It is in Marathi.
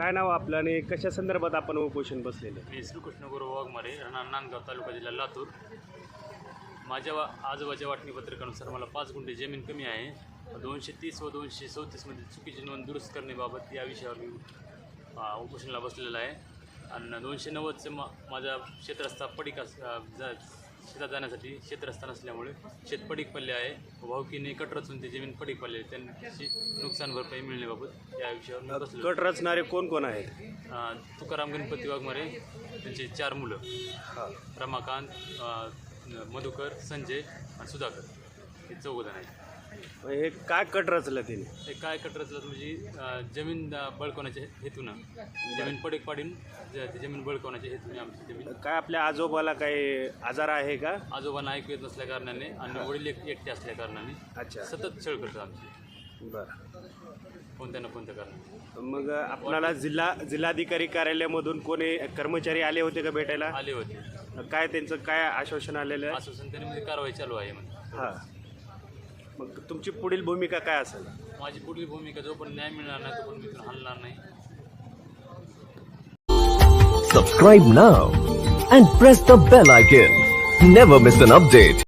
आपलं आणि कशा संदर्भात आपण उपोषण बसलेले? मी श्रीकृष्ण गुरु वाघमारे राहणार नांदगाव तालुका जिल्हा लातूर. माझ्या वा आजोबाच्या वाटणी पत्रकानुसार मला पाच गुंठे जमीन कमी आहे. दोनशे तीस व दोनशे चौतीसमध्ये चुकीची नोंद दुरुस्त करण्याबाबत या विषयावर मी उपोषणाला बसलेला आहे. आणि दोनशे नव्वदचं मा माझा क्षेत्रस्था पडीक अस शेतात जाण्यासाठी क्षेत्रस्था नसल्यामुळे शेत पडीक पडले आहे. भाऊकीने कट रचून ते जमीन पडीक पडले आहे. त्यांची नुकसान भरपाई मिळण्याबाबत या विषयावर बसलो. गट रचणारे कोण कोण आहेत? अ, तुकाराम गणपती वाघमारे त्यांचे चार मुलं. रमाकांत अ, मधुकर संजय आणि सुधाकर. हे चौघजण आहेत. हे काय कट रचलं तिने? ते काय कटरचं म्हणजे अ, जमीन अ, बळकवण्याच्या हेतूनं. जमीन पडीक पाडून ज- ती जमीन बळकवण्याच्या हेतूने आमची जमीन. काय आपल्या आजोबाला काही आजार आहे का? आजोबांना ऐकू येत नसल्या कारणाने आणि वडील एक एकटे असल्या कारणाने अच्छा. सतत छळ करतात आमची. बरं. कोणत्या ना कोणत्या कारणाने. मग आपणाला जिल्हा जिल्हाधिकारी कार्यालयामधून कोणी कर्मचारी आले होते का भेटायला? आले होते. काय त्यांचं काय आश्वासन आलेलं आहे? आश्वासन त्यांनी कारवाई चालू आहे म्हणजे हां. मग तुमची पुढील भूमिका काय असेल माझी पुढील भूमिका जो पण न्याय मिळणार नाही तो पण मी हलणार नाही Subscribe now and press the bell icon. Never miss an update.